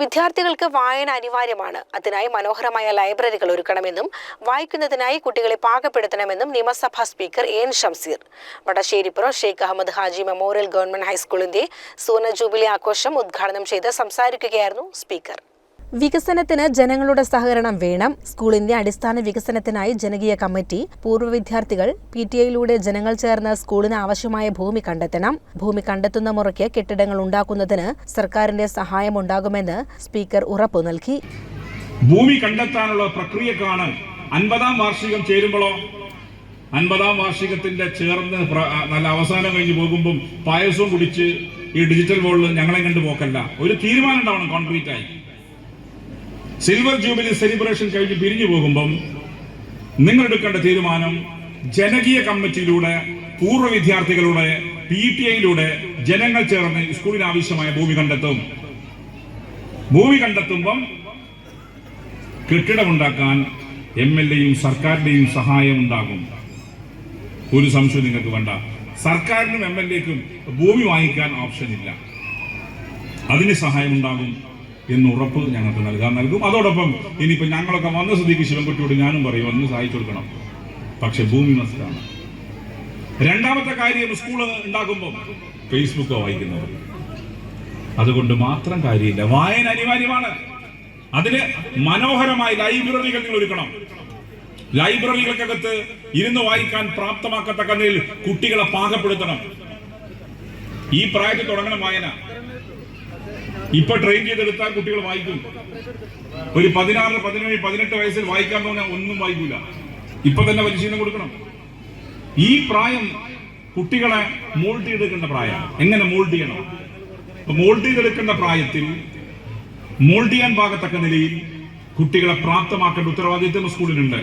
വിദ്യാർത്ഥികൾക്ക് വായന അനിവാര്യമാണ്. അതിനായി മനോഹരമായ ലൈബ്രറികൾ ഒരുക്കണമെന്നും വായിക്കുന്നതിനായി കുട്ടികളെ പാകപ്പെടുത്തണമെന്നും നിയമസഭാ speaker N Shamseer Vadasseripuram Sheikh Ahammed Haji memorial government ഹൈസ്കൂളിന്റെ സുവർണ ജൂബിലി ആഘോഷം ഉദ്ഘാടനം ചെയ്ത് സംസാരിക്കുകയായിരുന്നു സ്പീക്കർ. വികസനത്തിന് ജനങ്ങളുടെ സഹകരണം വേണം. സ്കൂളിന്റെ അടിസ്ഥാന വികസനത്തിനായി ജനകീയ കമ്മിറ്റി പൂർവ വിദ്യാർത്ഥികൾ പി ടി ഐയിലൂടെ ജനങ്ങൾ ചേർന്ന് സ്കൂളിന് ആവശ്യമായ ഭൂമി കണ്ടെത്തണം. ഭൂമി കണ്ടെത്തുന്ന മുറയ്ക്ക് കെട്ടിടങ്ങൾ ഉണ്ടാക്കുന്നതിന് സർക്കാരിന്റെ സഹായമുണ്ടാകുമെന്ന് സ്പീക്കർ ഉറപ്പു നൽകി. ഭൂമി കണ്ടെത്താനുള്ള പ്രക്രിയക്കാണ് അൻപതാം വാർഷികം ചേരുമ്പോഴോ അൻപതാം വാർഷികത്തിന്റെ ചേർന്ന് നല്ല അവസാനം കഴിഞ്ഞ് പോകുമ്പം പായസവും കുടിച്ച് ഈ ഡിജിറ്റൽ വേൾഡിൽ ഞങ്ങളെ കണ്ടു പോക്കല്ല. ഒരു തീരുമാനം ഉണ്ടാവണം കോൺക്രീറ്റ് ആയി. സിൽവർ ജൂബിലി സെലിബ്രേഷൻ കഴിഞ്ഞ് പിരിഞ്ഞു പോകുമ്പം നിങ്ങൾ എടുക്കേണ്ട തീരുമാനം ജനകീയ കമ്മിറ്റിയിലൂടെ പൂർവ വിദ്യാർത്ഥികളുടെ പി ടി ഐയിലൂടെ ജനങ്ങൾ ചേർന്ന് സ്കൂളിന് ആവശ്യമായ ഭൂമി കണ്ടെത്തും. ഭൂമി കണ്ടെത്തുമ്പം കെട്ടിടമുണ്ടാക്കാൻ എം എൽ എയും സർക്കാരിന്റെയും സഹായം ഉണ്ടാകും. ഒരു സംശയം നിങ്ങൾക്ക് വേണ്ട. സർക്കാരിനും എം എൽ എക്കും ഭൂമി വാങ്ങിക്കാൻ ഓപ്ഷൻ ഇല്ല അതിന് സഹായം ഉണ്ടാകും. എന്ന് ഉറപ്പ് ഞങ്ങൾക്ക് നൽകാൻ നൽകും. അതോടൊപ്പം ഇനിയിപ്പോൾ ഞങ്ങളൊക്കെ വന്ന സ്ഥിതിക്ക് ശിവൻകുട്ടിയോട് ഞാനും പറയും ഒന്ന് സഹായിച്ചു കൊടുക്കണം. പക്ഷെ ഭൂമി മസ്റ്റാണ് രണ്ടാമത്തെ കാര്യം സ്കൂൾ ഉണ്ടാക്കുമ്പോൾ ഫേസ്ബുക്കോ വായിക്കുന്നവർ അതുകൊണ്ട് മാത്രം കാര്യമില്ല. വായന അനിവാര്യമാണ്. അതിന് മനോഹരമായി ലൈബ്രറികൾ നിങ്ങൾ ഒരുക്കണം. ലൈബ്രറികൾക്കകത്ത് ഇരുന്ന് വായിക്കാൻ പ്രാപ്തമാക്കത്തക്ക നിലയിൽ കുട്ടികളെ പാകപ്പെടുത്തണം. ഈ പ്രായത്തിൽ തുടങ്ങണം വായന. ഇപ്പൊ ട്രെയിൻ ചെയ്തെടുത്താൽ കുട്ടികൾ വായിക്കും. ഒരു പതിനാറ് പതിനേഴ് പതിനെട്ട് വയസ്സിൽ വായിക്കാൻ തോന്നിയാൽ ഒന്നും വായിക്കൂല. ഇപ്പൊ തന്നെ പരിശീലനം കൊടുക്കണം. ഈ പ്രായം കുട്ടികളെ മോൾഡ് ചെയ്തെടുക്കേണ്ട പ്രായം എങ്ങനെ മോൾഡ് ചെയ്യണം? മോൾട്ട് ചെയ്തെടുക്കേണ്ട പ്രായത്തിൽ മോൾഡ് ചെയ്യാൻ പാകത്തക്ക നിലയിൽ കുട്ടികളെ പ്രാപ്തമാക്കേണ്ട ഉത്തരവാദിത്വം സ്കൂളിലുണ്ട്.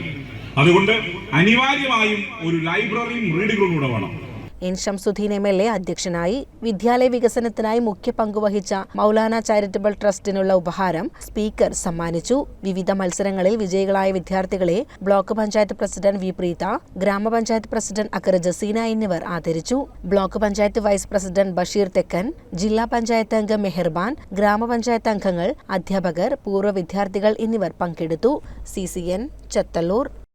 അതുകൊണ്ട് അനിവാര്യമായും ഒരു ലൈബ്രറിയും റീഡുകളും കൂടെ വേണം. N Shamsudheen M L A അധ്യക്ഷനായി വിദ്യാലയ വികസനത്തിനായി മുഖ്യ പങ്കുവഹിച്ച മൗലാന ചാരിറ്റബിൾ ട്രസ്റ്റിനുള്ള ഉപഹാരം സ്പീക്കർ സമ്മാനിച്ചു. വിവിധ മത്സരങ്ങളിൽ വിജയികളായ വിദ്യാർത്ഥികളെ block panchayat president V Preetha ഗ്രാമപഞ്ചായത്ത് പ്രസിഡന്റ് അക്കര ജസീന എന്നിവർ ആദരിച്ചു. Block panchayat vice president Basheer Thekkan ജില്ലാ പഞ്ചായത്ത് അംഗം മെഹർബാൻ ഗ്രാമപഞ്ചായത്ത് അംഗങ്ങൾ അധ്യാപകർ പൂർവ വിദ്യാർത്ഥികൾ എന്നിവർ പങ്കെടുത്തു. C C N Chathallur